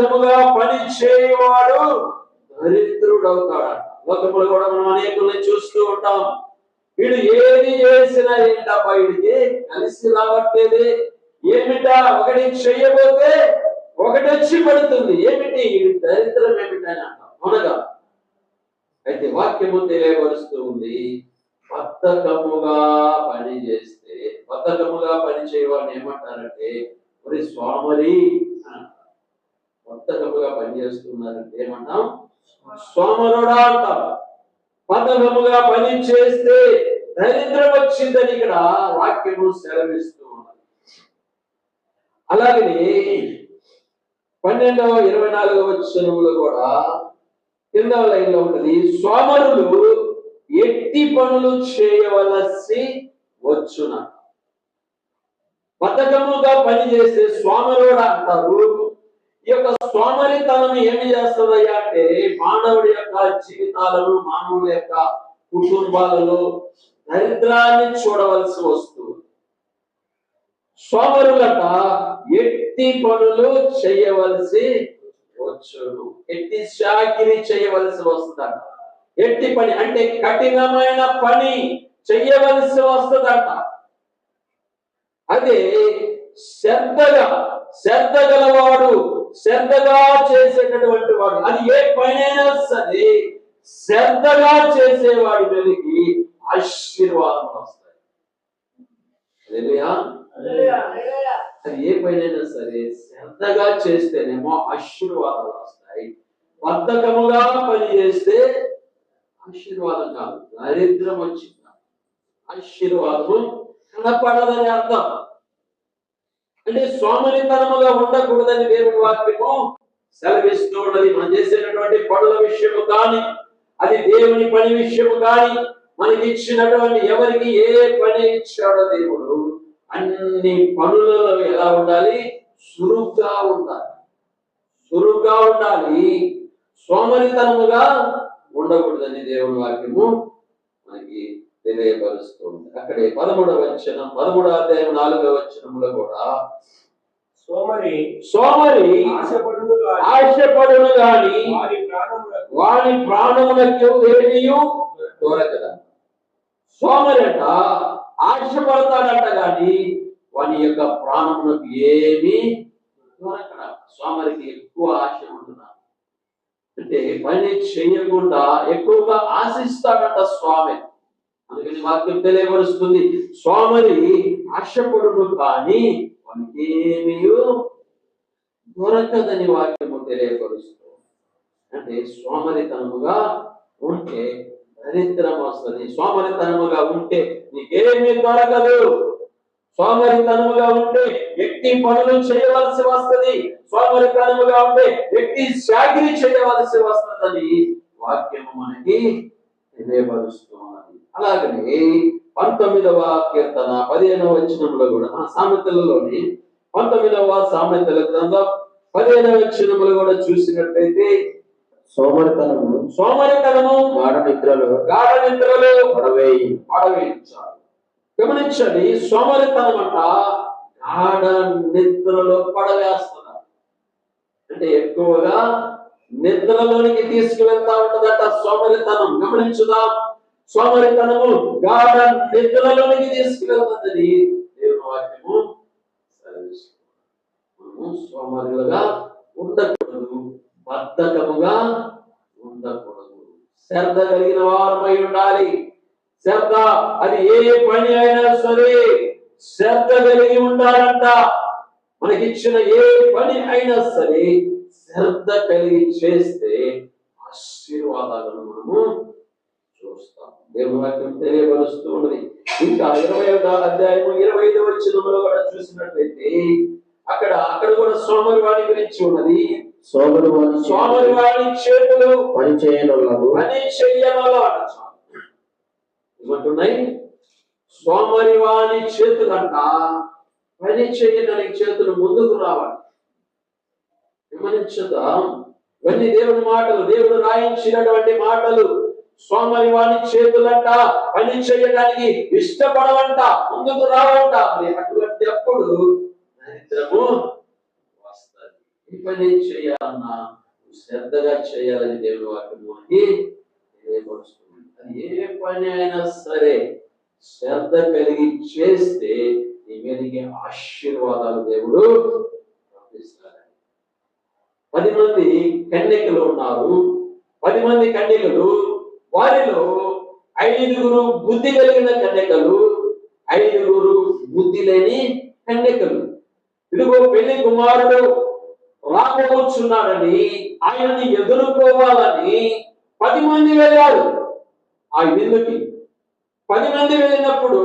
విధముగా పని చేయవాడు దరిద్రుడవుతాడు లోకములు కూడా మనం అనేకుల్ని చూస్తూ ఉంటాం. వీడు ఏది చేసినా ఏంటబ్బా వీడికి? కలిసి రావట్లేదు. ఏమిటా? ఒకటి చెయ్యబోతే ఒకటి వచ్చి పడుతుంది. ఏమిటి? దరిద్రం ఏమిటని అంటాం. అయితే వాక్యము తెలియపరుస్తూ ఉంది. బద్ధకముగా పని చేస్తే బద్ధకముగా పని చేయవాడిని ఏమంటారంటే మరి స్వామరి అని కొత్త బద్ధకముగా పని చేస్తున్నారంటే ఏమంటాం? సోమరుడా అంటాం. బద్ధకముగా పని చేస్తే దరిద్రం వచ్చిందని ఇక్కడ వాక్యము సెలవిస్తూ ఉన్నది. అలాగే పన్నెండవ ఇరవై నాలుగవ వచనములో కూడా కింద లైన్లో ఉంటది సోమరులు ఎట్టి పనులు చేయవలసి వచ్చున బద్ధకముగా పని స్వామరుడు అంటారు. ఈ యొక్క సోమరితనం ఏమి చేస్తుందయ్యా అంటే మానవుడి యొక్క జీవితాలను మానవుడి యొక్క కుటుంబాలలో దరిద్రాన్ని చూడవలసి వస్తుంది. సోమరులట ఎట్టి పనులు చేయవలసి వచ్చును. ఎట్టి చాకిరి చేయవలసి వస్తుందంట. ఎట్టి పని అంటే కఠినమైన పని చెయ్యవలసి వస్తుందంట. అదే శ్రద్ధగా శ్రద్ధ గలవాడు శ్రద్ధగా చేసేటటువంటి వాడు. అది ఏ పనైనా సరే శ్రద్ధగా చేసేవాడి మీదకి ఆశీర్వాదం వస్తాయి. అది ఏ పనైనా సరే శ్రద్ధగా చేస్తేనేమో ఆశీర్వాదాలు వస్తాయి. బద్ధకముగా పని చేస్తే ఆశీర్వాదం కాదు. దరిద్రం వచ్చింది? ఆశీర్వాదము కనపడదని అర్థం. అంటే సోమరితనముగా ఉండకూడదని దేవుని వాక్యము సెలవిస్తూ ఉన్నది మనం చేసేటటువంటి పనుల విషయము కానీ అది దేవుని పని విషయము కానీ మనకి ఇచ్చినటువంటి ఎవరికి ఏ పని ఇచ్చాడో దేవుడు అన్ని పనులలో ఎలా ఉండాలి? సురుగ్గా ఉండాలి. సురుగ్గా ఉండాలి. సోమరితనముగా ఉండకూడదని దేవుని వాక్యము మనకి తెలియపరుస్తుంది. అక్కడే పదమూడవ వచనం పదమూడవ అధ్యాయం నాలుగవ వచనంలో కూడా సోమరి సోమరి ఆశపడును గాని వారి ప్రాణములకు ఏమియు? దొరకదు. సోమరట ఆశపడతాడట గాని వాని యొక్క ప్రాణములకు ఏమి దొరకడ సోమరికి ఎక్కువ ఆశ ఉంటున్నా. అంటే పని చేయకుండా ఎక్కువగా ఆశిస్తాడట స్వామి. అందుకని వాక్యం తెలియపరుస్తుంది స్వామిని ఆశపడును కానీ వానికేమీ దొరకదని వాక్యము తెలియపరుస్తుంది. అంటే సోమరితనముగా ఉంటే దరిద్రం వస్తుంది సోమరితనముగా ఉంటే నీకేమీ దొరకదు. సోమరితనముగా ఉంటే వ్యక్తి పనులు చేయవలసి వస్తది. సోమరితనముగా ఉంటే వ్యక్తి చాకిరి చేయవలసి వస్తుందని వాక్యము మనకి తెలియపరుస్తుంది. అలాగనే పంతొమ్మిదవ కీర్తన పదిహేనవ వచనంలో కూడా సామెతలలోని పంతొమ్మిదవ సామెతల గ్రంథం పదిహేనవ వచనములు కూడా చూసినట్లయితే సోమరితనము సోమరితనము గాఢ నిద్రలో గాఢ నిద్రలో పడవేయి. పడవేయించాలి. గమనించండి సోమరితనం అంట గాఢ నిద్రలో పడవేస్తున్నారు అంటే ఎక్కువగా నిద్రలోనికి తీసుకువెళ్తా ఉంటదట సోమరితనం. గమనించుదాం. సోమరితనము గాఢ నిద్రలోనికి తీసుకువెళ్తుందని దేవుని వాక్యము మనము సోమరులుగా ఉండకూడదు బద్ధకముగా ఉండకూడదు. శ్రద్ధ కలిగిన వారమై ఉండాలి. శ్రద్ధ అది ఏ పని అయినా సరే శ్రద్ధ కలిగి ఉండాలంట. మనకిచ్చిన ఏ పని అయినా సరే శ్రద్ధ కలిగి చేస్తే ఆశీర్వాదాలను మనము చూస్తాం. దేవుని వాక్యం తెలియపరుస్తూ ఉన్నది. ఇంకా ఇరవై అధ్యాయము ఇరవై ఐదు వచ్చినములో కూడా చూసినట్లయితే అక్కడ అక్కడ కూడా సోమరి వాణి గురించి ఉన్నది. సోమరు సోమరి వాణి చేతులు పని చేయనులకు పని చెయ్యమలో ఏమంటున్నాయి? సోమరి వాణి చేతులంట. పని చేయడానికి చేతులు ముందుకు రావాలి. గమనించుదాం? ఇవన్నీ దేవుని మాటలు దేవుడు రాయించినటువంటి మాటలు. సోమరి వాణి చేతులంట పని చేయడానికి ఇష్టపడవంట ముందుకు రావంట. అటువంటి అప్పుడు దరిద్రము వస్తుంది. ఈ పని చేయాలన్నా శ్రద్ధగా చేయాలని దేవుడు వాక్యం అని తెలియపరుస్తుంది అది ఏ పని అయినా సరే శ్రద్ధ కలిగి చేస్తే నీ మీదకి ఆశీర్వాదాలు దేవుడు పంపిస్తాడని పది మంది కన్యకలు ఉన్నారు. పది మంది కన్యకలు వారిలో ఐదుగురు బుద్ధి కలిగిన కన్యకలు ఐదుగురు బుద్ధి లేని కన్యకలు. ఇదిగో పెళ్ళి కుమారుడు రాబోతున్నాడని ఆయనని ఎదుర్కోవాలని పది మంది వెళ్ళారు. ఆ విందుకి పది మంది వెళ్ళినప్పుడు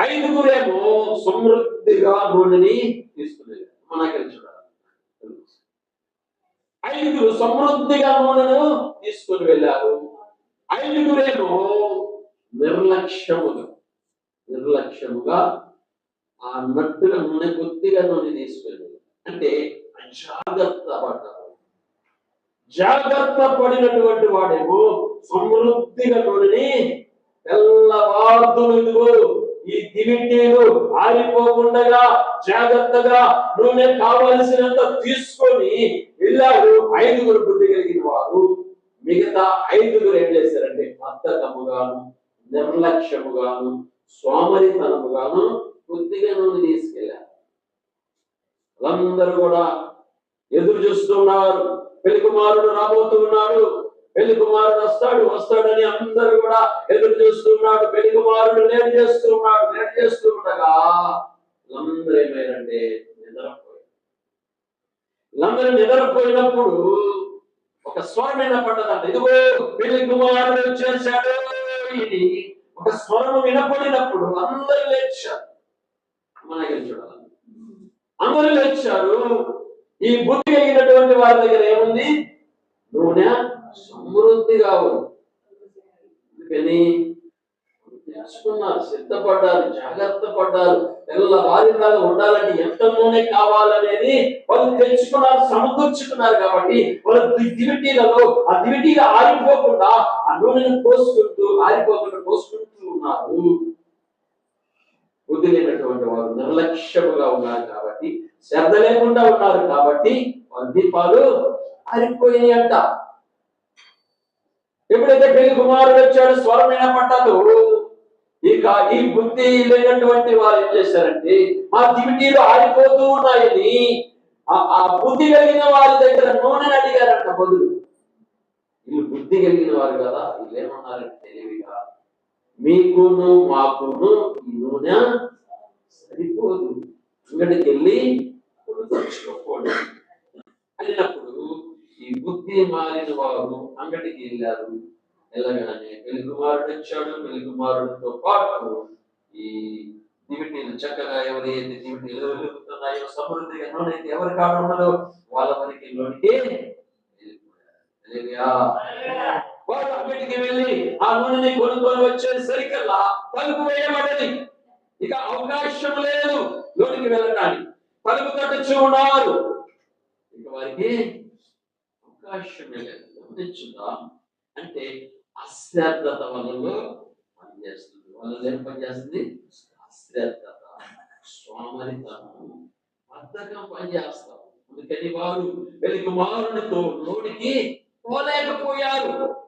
ఐదుగురేమో సమృద్ధిగా నూనెని తీసుకునేది మనకి ఐదుగురు సమృద్ధిగా నూనెను తీసుకుని వెళ్ళారు. ఐదుగురేమో నిర్లక్ష్యముగా నిర్లక్ష్యముగా ఆ నట్టుగా నూనె కొద్దిగా నూనె తీసుకెళ్ళారు అంటే జాగ్రత్త పడ్డారు. జాగ్రత్త పడినటువంటి వాడేమో సమృద్ధిగా నూనెని తెల్లవార్దులు ఈ దివిటీలు ఆరిపోకుండా జాగ్రత్తగా నూనె కావలసినంత తీసుకొని వెళ్ళారు. ఐదుగురు బుద్ధి కలిగిన వారు. మిగతా ఐదుగురు ఏం చేశారంటే బద్ధకముగాను నిర్లక్ష్యముగాను సోమరితనముగాను కొద్దిగా నూనె తీసుకెళ్ళారు. వాళ్ళందరూ కూడా ఎదురు చూస్తున్నారు పెళ్ళి కుమారుడు రాబోతున్నాడు పెళ్ళి కుమారుడు వస్తాడు వస్తాడని అందరూ కూడా ఎదురు చూస్తున్నాడు పెళ్ళి కుమారుడు లేట్ చేస్తున్నాడు లేట్ చేస్తూ ఉండగా వీళ్ళందరూ నిద్రపోయారు. వీళ్ళందరూ నిద్రపోయినప్పుడు ఒక స్వరం వినపడ్డదంట ఇదిగో వీళ్ళ కుమారుడు వచ్చేసాడు. ఇది ఒక స్వరం వినపడినప్పుడు అందరూ లేచారు. మన దగ్గర చూడాలి. అందరూ లేచారు. ఈ బుద్ధి కలిగినటువంటి వారి దగ్గర ఏముంది? నూనె సమృద్ధిగా ఉంది. అందుకని తెలుసుకున్నారు సిద్ధపడ్డారు జాగ్రత్త పడ్డారు. తెల్లవారిలాగా ఉండాలంటే ఎంత నూనె కావాలనేది వాళ్ళు తెలుసుకున్నారు సమకూర్చుకున్నారు కాబట్టి వాళ్ళ దివిటీలలో ఆ దివిటీగా ఆరిపోకుండా ఆ నూనెను పోసుకుంటూ ఆరిపోకుండా పోసుకుంటూ ఉన్నారు. వదిలేనటువంటి వారు నిర్లక్ష్యముగా ఉన్నారు కాబట్టి శ్రద్ధ లేకుండా ఉన్నారు కాబట్టి వాళ్ళ దీపాలు ఆరిపోయాయి అంట. ఎప్పుడైతే పెళ్ళి కుమారుడు వచ్చాడు స్వరం వినపడ్డదు ఇక ఈ బుద్ధి లేనటువంటి వారు ఏం చేశారంటే మా దివిటీలు ఆరిపోతూ ఉన్నాయని ఆ- బుద్ధి కలిగిన వారి దగ్గర నూనెని అడిగారంట బదులు. వీళ్ళు బుద్ధి కలిగిన వారు కదా వీళ్ళు ఏమన్నారంటే తెలివిగా మీకును మాకును ఈ నూనె సరిపోదు. అంగడికి వెళ్ళి తెచ్చుకోకూడదు అయినప్పుడు ఈ బుద్ధి మారిన వారు అంగడికి వెళ్ళారు. వెళ్ళగానే పెళ్ళి కుమారుడు వచ్చాడు పెళ్ళి కుమారుడితో పాటు ఈ దివిటీలు చక్కగా ఎవరి అయితే దివిటీలు వెలుగుతున్నాయో సమృద్ధిగా నూనె అయితే ఎవరి వాళ్ళ మనకి లోనికి వెళ్ళి ఆ నూనెని కొనుక్కొని వచ్చేసరికల్లా తలుపు వేయబడని ఇక అవకాశం లేదు లోనికి వెళ్ళడానికి తలుపు కట్టచ్చు ఉన్నారు. ఇక వారికి అవకాశం లేదు. గమనించుదా అంటే అశ్రద్ధత వల్ల పనిచేస్తుంది. వల్ల ఏం పనిచేస్తుంది? అశ్రద్ధత సోమరితనం బద్ధకం పనిచేస్తాం అందుకని వారు వెలుగు మారునితో నోటికి పోలేకపోయారు.